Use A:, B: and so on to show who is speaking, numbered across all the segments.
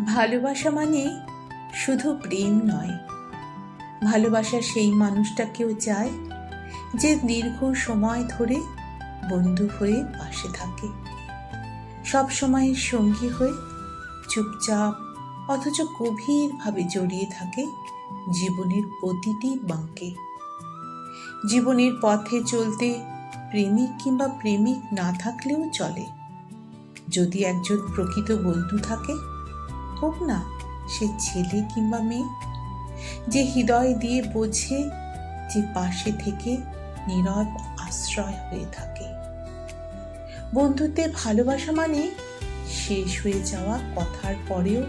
A: ভালোবাসা মানে শুধু প্রেম নয়। ভালোবাসা সেই মানুষটাকেও চায় যে দীর্ঘ সময় ধরে বন্ধু হয়ে পাশে থাকে। সব সময়ের সঙ্গী হয়ে চুপচাপ অথচ গভীরভাবে জড়িয়ে থাকে জীবনের প্রতিটি বাঁকে। জীবনের পথে চলতে প্রেমিক কিংবা প্রেমিক না থাকলেও চলে। যদি একজন প্রকৃত বন্ধু থাকে হোক না, সে ছেলে কিংবা মেয়ে। যে হৃদয় দিয়ে বোঝে যে পাশে থেকে নীরব আশ্রয় হয়ে থাকে। বন্ধুত্বের ভালোবাসা মানে শেষ হয়ে যাওয়া কথার পরেও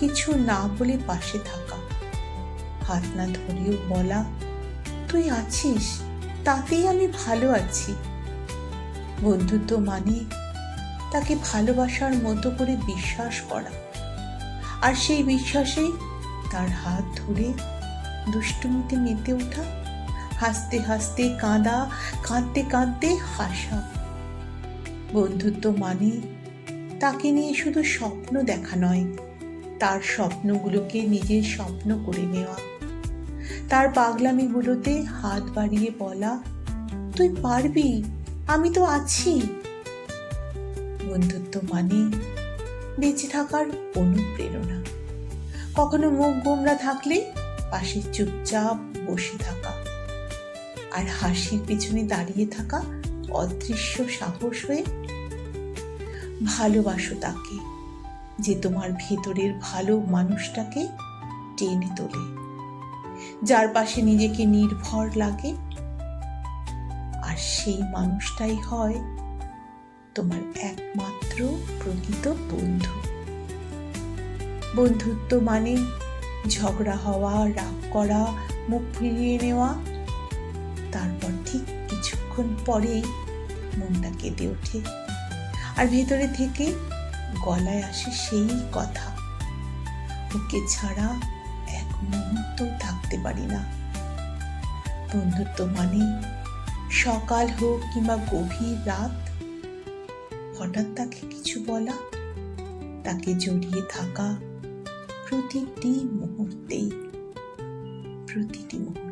A: কিছু না বলে পাশে থাকা। হাত না ধরেও বলা, তুই আছিস? তাতেই আমি ভালো আছি। বন্ধুত্ব মানে তাকে ভালোবাসার মতো করে বিশ্বাস করা। আর সেই বিশ্বাসেই তার হাত ধরে দুষ্টুমিতে মেতে ওঠা, হাসতে হাসতে কাঁদা, কাঁদতে কাঁদতে হাসা। বন্ধুত্ব মানে তাকে নিয়ে শুধু স্বপ্ন দেখা নয়, তার স্বপ্নগুলোকে নিজের স্বপ্ন করে নেওয়া। তার পাগলামিগুলোতে হাত বাড়িয়ে বলা, তুই পারবি, আমি তো আছি। বন্ধুত্ব মানে বেঁচে থাকার অনুপ্রেরণা। কখনো মুখ গোমরা থাকলে পাশে চুপচাপ বসে থাকা আর হাসির পিছনে দাঁড়িয়ে থাকা অদৃশ্য সাহস হয়ে ভালোবাসো তাকে, যে তোমার ভেতরের ভালো মানুষটাকে টেনে তোলে। যার পাশে নিজেকে নির্ভর লাগে, আর সেই মানুষটাই হয় তোমার একমাত্র প্রকৃত বন্ধু। বন্ধুত্ব মানে ঝগড়া হওয়া, রাগ করা, মুখ ফিরিয়ে নেওয়া। তারপর ঠিক কিছুক্ষণ পরেই মনটা কেঁদে ওঠে আর ভেতরে থেকে গলায় আসে সেই কথা। ওকে ছাড়া এক মুহূর্ত থাকতে পারি না। বন্ধুত্ব মানে সকাল হোক কিংবা গভীর রাত হঠাৎ তাকে কিছু বলা তাকে জড়িয়ে থাকা প্রতিটি মুহূর্তেই প্রতিটি মুহূর্তে।